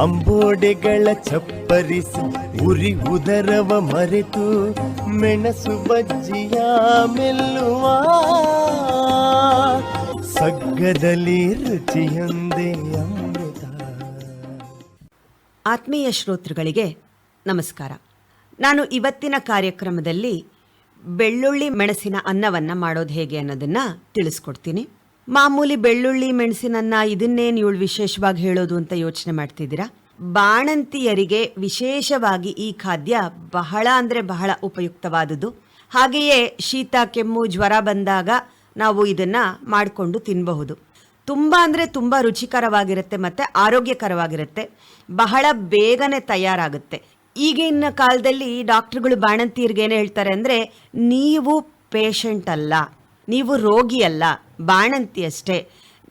ಅಂಬೋಡೆಗಳ ಚಪ್ಪರಿಸಿ, ಉರಿ ಉದರವ ಮರೆತು, ಮೆಣಸು ಬಜ್ಜಿಯ ಮೆಲ್ಲುವ. ಸಗ್ಗದಲ್ಲಿ ರುಚಿಯೊಂದೇ ಅಮೃತ. ಆತ್ಮೀಯ ಶ್ರೋತೃಗಳಿಗೆ ನಮಸ್ಕಾರ. ನಾನು ಇವತ್ತಿನ ಕಾರ್ಯಕ್ರಮದಲ್ಲಿ ಬೆಳ್ಳುಳ್ಳಿ ಮೆಣಸಿನ ಅನ್ನವನ್ನು ಮಾಡೋದು ಹೇಗೆ ಅನ್ನೋದನ್ನು ತಿಳಿಸ್ಕೊಡ್ತೀನಿ. ಮಾಮೂಲಿ ಬೆಳ್ಳುಳ್ಳಿ ಮೆಣಸಿನನ್ನ ಇದನ್ನೇ ನೀವು ವಿಶೇಷವಾಗಿ ಹೇಳೋದು ಅಂತ ಯೋಚನೆ ಮಾಡ್ತಿದ್ದೀರಾ? ಬಾಣಂತಿಯರಿಗೆ ವಿಶೇಷವಾಗಿ ಈ ಖಾದ್ಯ ಬಹಳ ಅಂದರೆ ಬಹಳ ಉಪಯುಕ್ತವಾದುದು ಹಾಗೆಯೇ ಶೀತ, ಕೆಮ್ಮು, ಜ್ವರ ಬಂದಾಗ ನಾವು ಇದನ್ನ ಮಾಡಿಕೊಂಡು ತಿನ್ನಬಹುದು ತುಂಬ ಅಂದರೆ ತುಂಬ ರುಚಿಕರವಾಗಿರುತ್ತೆ ಮತ್ತು ಆರೋಗ್ಯಕರವಾಗಿರುತ್ತೆ. ಬಹಳ ಬೇಗನೆ ತಯಾರಾಗುತ್ತೆ. ಈಗಿನ ಕಾಲದಲ್ಲಿ ಡಾಕ್ಟ್ರುಗಳು ಬಾಣಂತಿಯರಿಗೆ ಏನು ಹೇಳ್ತಾರೆ ಅಂದರೆ, ನೀವು ಪೇಷಂಟ್ ಅಲ್ಲ. ನೀವು ರೋಗಿಯಲ್ಲ ಬಾಣಂತಿ ಅಷ್ಟೇ.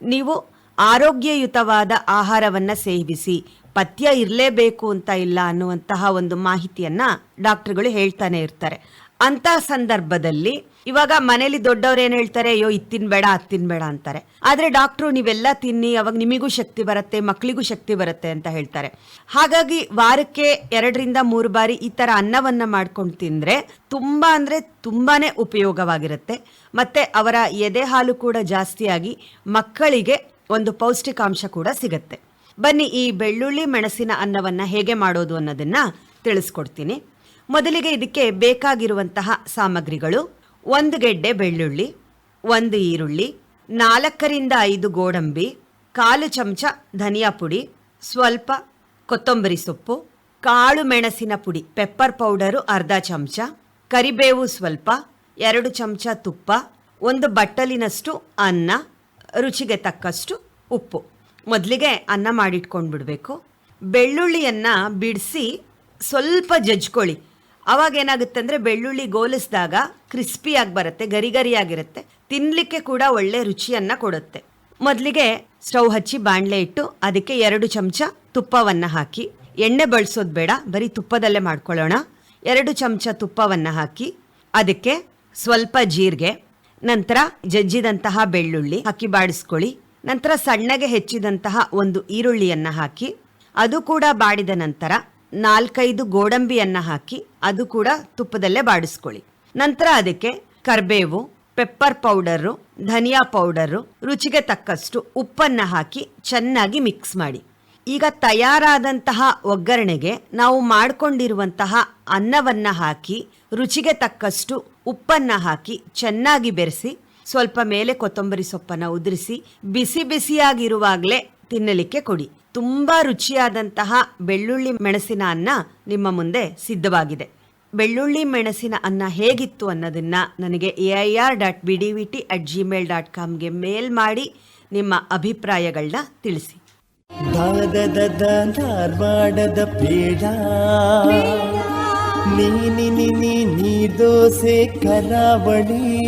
ನೀವು ಆರೋಗ್ಯಯುತವಾದ ಆಹಾರವನ್ನು ಸೇವಿಸಿ, ಪಥ್ಯ ಇರಲೇಬೇಕು ಅಂತ ಇಲ್ಲ ಅನ್ನುವಂತಹ ಒಂದು ಮಾಹಿತಿಯನ್ನು ಡಾಕ್ಟರ್ಗಳು ಹೇಳ್ತಾನೆ ಇರ್ತಾರೆ. ಅಂತ ಸಂದರ್ಭದಲ್ಲಿ ಇವಾಗ ಮನೇಲಿ ದೊಡ್ಡವ್ರು ಏನ್ ಹೇಳ್ತಾರೆ, ಅಯ್ಯೋ, ಇದು ತಿನ್ಬೇಡ ಅದು ತಿನ್ಬೇಡ ಅಂತಾರೆ. ಆದ್ರೆ ಡಾಕ್ಟ್ರು, ನೀವೆಲ್ಲ ತಿನ್ನಿ, ಅವಾಗ ನಿಮಿಗೂ ಶಕ್ತಿ ಬರುತ್ತೆ ಮಕ್ಕಳಿಗೂ ಶಕ್ತಿ ಬರುತ್ತೆ ಅಂತ ಹೇಳ್ತಾರೆ. ಹಾಗಾಗಿ ವಾರಕ್ಕೆ ಎರಡರಿಂದ ಮೂರು ಬಾರಿ ಈ ತರ ಅನ್ನವನ್ನ ಮಾಡ್ಕೊಂಡು ತಿಂದ್ರೆ ತುಂಬಾ ಅಂದ್ರೆ ತುಂಬಾನೇ ಉಪಯೋಗವಾಗಿರುತ್ತೆ. ಮತ್ತೆ ಅವರ ಎದೆ ಹಾಲು ಕೂಡ ಜಾಸ್ತಿಯಾಗಿ ಮಕ್ಕಳಿಗೆ ಒಂದು ಪೌಷ್ಟಿಕಾಂಶ ಕೂಡ ಸಿಗತ್ತೆ. ಬನ್ನಿ, ಈ ಬೆಳ್ಳುಳ್ಳಿ, ಮೆಣಸಿನ ಅನ್ನವನ್ನ ಹೇಗೆ ಮಾಡೋದು ಅನ್ನೋದನ್ನ ತಿಳಿಸ್ಕೊಡ್ತೀನಿ. ಮೊದಲಿಗೆ ಇದಕ್ಕೆ ಬೇಕಾಗಿರುವಂತಹ ಸಾಮಗ್ರಿಗಳು ಒಂದು ಗೆಡ್ಡೆ ಬೆಳ್ಳುಳ್ಳಿ, ಒಂದು ಈರುಳ್ಳಿ, ನಾಲ್ಕರಿಂದ ಐದು ಗೋಡಂಬಿ, ಕಾಲು ಚಮಚ ಧನಿಯಾ ಪುಡಿ, ಸ್ವಲ್ಪ ಕೊತ್ತಂಬರಿ ಸೊಪ್ಪು, ಕಾಳು ಮೆಣಸಿನ ಪುಡಿ ಪೆಪ್ಪರ್ ಪೌಡರು ಅರ್ಧ ಚಮಚ, ಕರಿಬೇವು ಸ್ವಲ್ಪ, ಎರಡು ಚಮಚ ತುಪ್ಪ, ಒಂದು ಬಟ್ಟಲಿನಷ್ಟು ಅನ್ನ, ರುಚಿಗೆ ತಕ್ಕಷ್ಟು ಉಪ್ಪು. ಮೊದಲಿಗೆ ಅನ್ನ ಮಾಡಿಟ್ಕೊಂಡು ಬಿಡಬೇಕು ಬೆಳ್ಳುಳ್ಳಿಯನ್ನು ಬಿಡಿಸಿ ಸ್ವಲ್ಪ ಜಜ್ಕೊಳ್ಳಿ ಅವಾಗ ಏನಾಗುತ್ತೆ ಅಂದರೆ ಬೆಳ್ಳುಳ್ಳಿ ಗೋಲಿಸಿದಾಗ ಕ್ರಿಸ್ಪಿಯಾಗಿ ಬರುತ್ತೆ ಗರಿ ಗರಿಯಾಗಿರುತ್ತೆ ತಿನ್ನಲಿಕ್ಕೆ ಕೂಡ ಒಳ್ಳೆ ರುಚಿಯನ್ನು ಕೊಡುತ್ತೆ. ಮೊದಲಿಗೆ ಸ್ಟೌವ್ ಹಚ್ಚಿ ಬಾಣಲೆ ಇಟ್ಟು ಅದಕ್ಕೆ ಎರಡು ಚಮಚ ತುಪ್ಪವನ್ನು ಹಾಕಿ, ಎಣ್ಣೆ ಬಳಸೋದು ಬೇಡ, ಬರೀ ತುಪ್ಪದಲ್ಲೇ ಮಾಡ್ಕೊಳ್ಳೋಣ. ಎರಡು ಚಮಚ ತುಪ್ಪವನ್ನು ಹಾಕಿ, ಅದಕ್ಕೆ ಸ್ವಲ್ಪ ಜೀರಿಗೆ, ನಂತರ ಜಜ್ಜಿದಂತಹ ಬೆಳ್ಳುಳ್ಳಿ ಹಾಕಿ ಬಾಡಿಸ್ಕೊಳ್ಳಿ. ನಂತರ ಸಣ್ಣಗೆ ಹೆಚ್ಚಿದಂತಹ ಒಂದು ಈರುಳ್ಳಿಯನ್ನು ಹಾಕಿ, ಅದು ಕೂಡ ಬಾಡಿದ ನಂತರ ನಾಲ್ಕೈದು ಗೋಡಂಬಿಯನ್ನು ಹಾಕಿ ಅದು ಕೂಡ ತುಪ್ಪದಲ್ಲೇ ಬಾಡಿಸ್ಕೊಳ್ಳಿ. ನಂತರ ಅದಕ್ಕೆ ಕರ್ಬೇವು ಪೆಪ್ಪರ್ ಪೌಡರು ಧನಿಯಾ ಪೌಡರು ರುಚಿಗೆ ತಕ್ಕಷ್ಟು ಉಪ್ಪನ್ನ ಹಾಕಿ ಚೆನ್ನಾಗಿ ಮಿಕ್ಸ್ ಮಾಡಿ. ಈಗ ತಯಾರಾದಂತಹ ಒಗ್ಗರಣೆಗೆ ನಾವು ಮಾಡಿಕೊಂಡಿರುವಂತಹ ಅನ್ನವನ್ನ ಹಾಕಿ, ರುಚಿಗೆ ತಕ್ಕಷ್ಟು ಉಪ್ಪನ್ನ ಹಾಕಿ ಚೆನ್ನಾಗಿ ಬೆರೆಸಿ, ಸ್ವಲ್ಪ ಮೇಲೆ ಕೊತ್ತಂಬರಿ ಸೊಪ್ಪನ್ನು ಉದುರಿಸಿ, ಬಿಸಿ ಬಿಸಿಯಾಗಿರುವಾಗಲೇ ತಿನ್ನಲಿಕ್ಕೆ ಕೊಡಿ. ತುಂಬಾ ರುಚಿಯಾದಂತಹ ಬೆಳ್ಳುಳ್ಳಿ ಮೆಣಸಿನ ಅನ್ನ ನಿಮ್ಮ ಮುಂದೆ ಸಿದ್ಧವಾಗಿದೆ. ಬೆಳ್ಳುಳ್ಳಿ ಮೆಣಸಿನ ಅನ್ನ ಹೇಗಿತ್ತು ಅನ್ನೋದನ್ನ ನನಗೆ A I R dot B D V T at Gmail dot ಕಾಮ್ಗೆ mail ಮಾಡಿ ನಿಮ್ಮ ಅಭಿಪ್ರಾಯಗಳನ್ನ ತಿಳಿಸಿ. ನೀ, ದೋಸೆ ಕರಾವಳಿ.